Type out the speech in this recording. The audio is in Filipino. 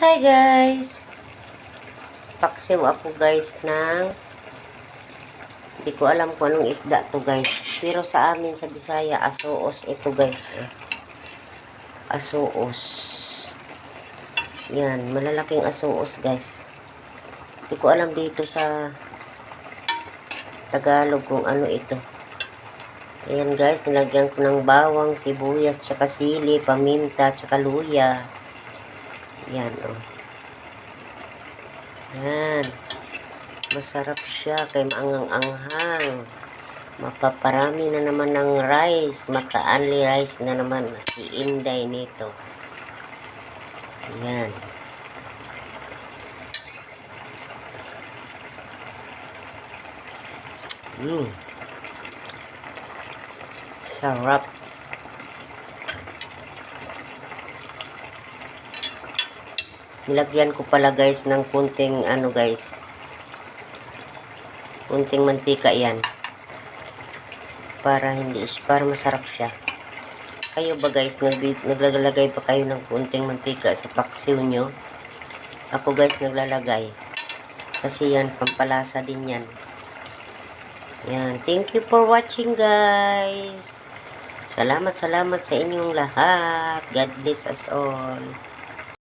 Hi guys! Paksiw ako guys ng hindi ko alam kung anong isda to guys. Pero sa amin sa Bisaya, asoos ito guys. Eh. Asoos. Yan, malalaking asoos guys. Hindi ko alam dito sa Tagalog kung ano ito. Ayan guys, nilagyan ko ng bawang, sibuyas, tsaka sili, paminta, tsaka luya. Yan, oh. Yan. Masarap siya kay maangang-anghang. Mapaparami na naman ng rice. Maka-only rice na naman si Inday nito. Yan. Mm. Sarap. Nilagyan ko pala guys ng kunting ano guys. Kunting mantika yan. Para hindi para masarap siya. Kayo ba guys, nag- naglalagay pa kayo ng kunting mantika sa paksiw nyo? Ako guys naglalagay. Kasi yan, pampalasa din yan. Yan. Thank you for watching guys. Salamat, salamat sa inyong lahat. God bless us all.